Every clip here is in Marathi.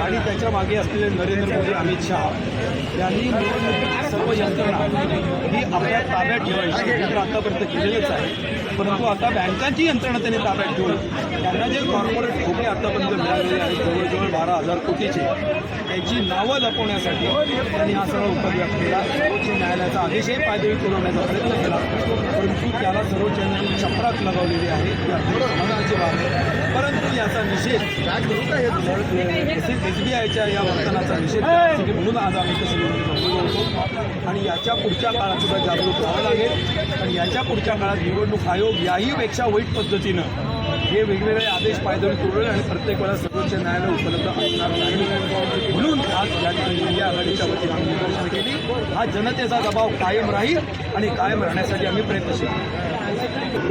आणि त्याच्यामागे असलेले नरेंद्र मोदी अमित शहा यांनी निवडणुकीची सर्व यंत्रणा ही आपल्या ताब्यात ठेवायची हे तर आतापर्यंत केलेलंच आहे. परंतु आता बँकांची यंत्रणा त्यांनी ताब्यात ठेवली त्यांना जे कॉर्पोरेट खोके आतापर्यंत मिळालेले आहेत जवळजवळ बारा हजार कोटीचे त्याची नावं लपवण्यासाठी त्यांनी हा सगळा उपयोग केला. सर्वोच्च न्यायालयाचा आदेशही पायदळी पुरवण्याचा प्रयत्न केला. परंतु त्याला सर्वोच्च न्यायालयाने चपराक लगावलेली आहे. ती अत्यंत समाधानाची बाब आहे. परंतु याचा निषेध. एस बी आयच्या या वर्तनाचा निषेध करण्यासाठी म्हणून आज आम्ही तसं होतो आणि याच्या पुढच्या काळात सुद्धा जागरूक व्हावं लागेल. आणि याच्या पुढच्या काळात निवडणूक आयोग याही पेक्षा वाईट पद्धतीनं हे वेगवेगळे आदेश पायदळी तोडले आणि प्रत्येक वेळा सर्वोच्च न्यायालय उपलब्ध असणार नाही. म्हणून आज या ठिकाणी आघाडीच्या वतीनं आम्ही निदर्शनं केली. हा जनतेचा दबाव कायम राहील आणि कायम राहण्यासाठी आम्ही प्रयत्नशील.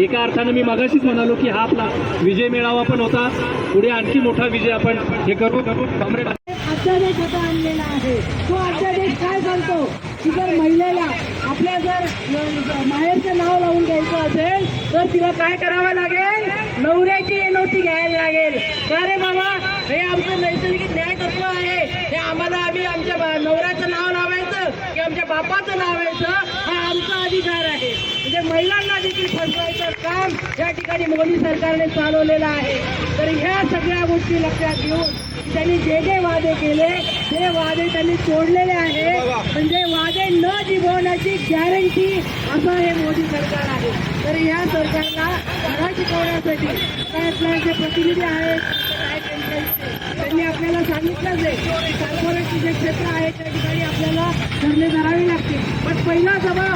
एका अर्थानं मी मगाशीच म्हणालो की हा आपला विजय मेळावा पण होता. पुढे आणखी मोठा विजय आपण हे करू. कॉम्रेड अध्यादेश आणलेला आहे? तो अध्यादेश काय सांगतो? की जर महिलेला आपल्या जर माहेरचं नाव लावून घ्यायचं असेल तर तिला काय करावं लागेल? नवऱ्याची एनओसी घ्यायला लागेल. का रे बाबा हे आमचं नैसर्गिक न्याय तत्व आहे. हे आम्हाला आम्ही आमच्या नवऱ्याचं नाव लावायचं की आमच्या बापाचं लावायचं हा आमचा अधिकार आहे म्हणजे महिलांना देखील फसवायचं काम या ठिकाणी मोदी सरकारने चालवलेलं आहे. तर ह्या सगळ्या गोष्टी लक्षात घेऊन त्यांनी जे जे वादे केले ते वादे त्यांनी तोडलेले आहे. म्हणजे वादे न जिभवण्याची गॅरंटी असं हे मोदी सरकार आहे. तर या सरकारला धडा शिकवण्यासाठी काय आपल्या जे प्रतिनिधी आहेत त्यांनी आपल्याला सांगितलंच आहे कॉर्पोरेटचे जे क्षेत्र आहे त्या ठिकाणी आपल्याला धरणे धरावे लागतील. पण पहिला सभा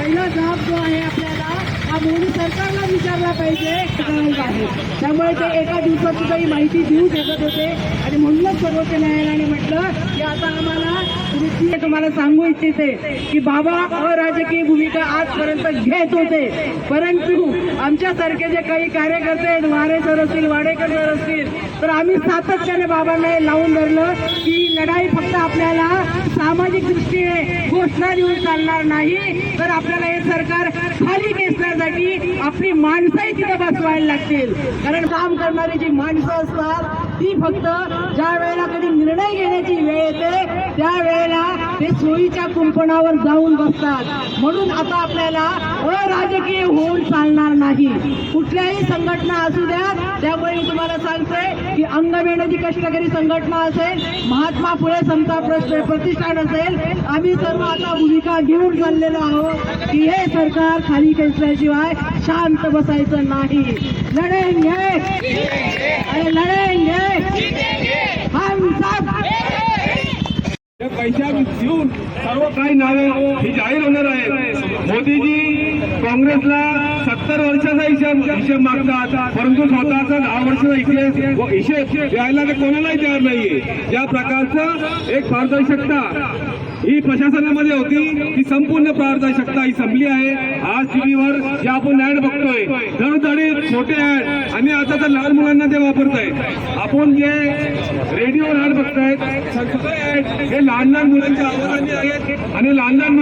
पहिला जबाब जो आहे आपल्याला हा मोदी सरकारला विचारला पाहिजे आहे त्यामुळे ते एका दिवसात सुद्धा ही माहिती देऊ शकत होते आणि म्हणूनच सर्वोच्च न्यायालयाने म्हटलं की आता आम्हाला तुम्ही तुम्हाला सांगू इच्छिते की बाबा अराजकीय भूमिका आजपर्यंत घेत होते. परंतु आमच्यासारखे जे काही कार्यकर्ते आहेत वारे सर असतील वाडेकर सर असतील तर आम्ही सातत्याने बाबांना हे लावून धरलं की लढाई फक्त आपल्याला सामाजिक दृष्टीने घोषणा देऊन चालणार नाही. तर आपल्याला हे सरकार खाली खेचण्यासाठी आपली माणसंही तिथे बसवायला लागतील. कारण काम करणारी जी माणसं असतात ती फक्त ज्या वेळेला कधी निर्णय घेण्याची वेळ येते त्यावेळेला ते सोयीच्या कुंपणावर जाऊन बसतात. म्हणून आता आपल्याला अराजकीय होऊन चालणार नाही. कुठल्याही संघटना असू द्या त्यामुळे मी तुम्हाला सांगतोय की अंगमेहनती कष्टकरी संघटना असेल महात्मा फुले समता प्रश्न प्रतिष्ठान असेल आम्ही सर्व भूमिका घेऊन चाललेलो आहोत की हे सरकार खाली खेचल्याशिवाय शांत बसायचं नाही. लढेंगे अरे लढेंगे हम सब. हे देऊन सर्व काही नावे ही जाहीर होणार आहे. मोदीजी काँग्रेसला सत्तर वर्षाचा हिशेब हिशेब मागतात. परंतु स्वतःचा दहा वर्षाचा हिशेब हिशेब द्यायला ते कोणालाही तयार नाहीये. या प्रकारचं एक पारदर्शकता ही प्रशासनामध्ये होती. ती संपूर्ण पारदर्शकता ही संपली आहे. आज टीव्हीवर जे आपण ऍड बघतोय धडधडीत छोटे ऍड आणि आता तर लहान मुलांना ते वापरतोय. आपण जे रेडिओवर ऍड बघतायत सगळे ऍड हे लहान लहान मुलांच्या आवाजाने आहेत. आणि लहान लहान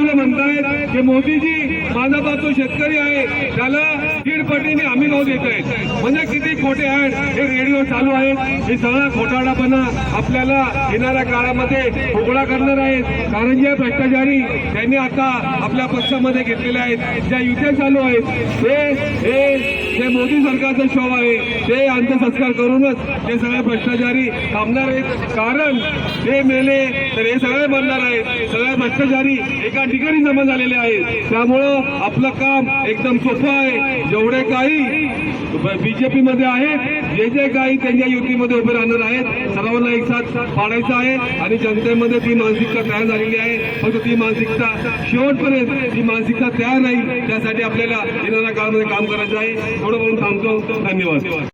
मुलं म्हणतायत हे मोदीजी माझा बाप शेतकरी आहे त्याला दीड पटीने हमी भाव देत आहेत म्हणजे किती खोटे आहेत हे रेडिओ चालू आहेत. हे सगळा खोटाळापणा आपल्याला येणाऱ्या काळामध्ये उघडा करणार आहेत. कारण जे भ्रष्टाचारी त्यांनी आता आपल्या पक्षामध्ये घेतलेले आहेत. ज्या युत्या चालू आहेत ते हे जे मोदी सरकारचं शॉप आहे. ते अंत्यसंस्कार करूनच हे सगळे भ्रष्टाचारी थांबणार आहेत. कारण ते मेले तर हे सगळे बनणार आहेत. सगळे भ्रष्टाचारी एका ठिकाणी जमा झालेले आहेत. त्यामुळं आपलं काम एकदम सोपं आहे. जेवढे काही बीजेपी मध्ये आहेत जे जे काही त्यांच्या युतीमध्ये उभे राहणार आहेत सर्वांना एक साथ पाडायचं आहे आणि जनतेमध्ये ती मानसिकता तयार झालेली आहे. फक्त ती मानसिकता शेवटपर्यंत ती मानसिकता तयार राहील त्यासाठी आपल्याला येणाऱ्या काळामध्ये काम करायचं आहे. थोडं बोलून थांबतो. धन्यवाद.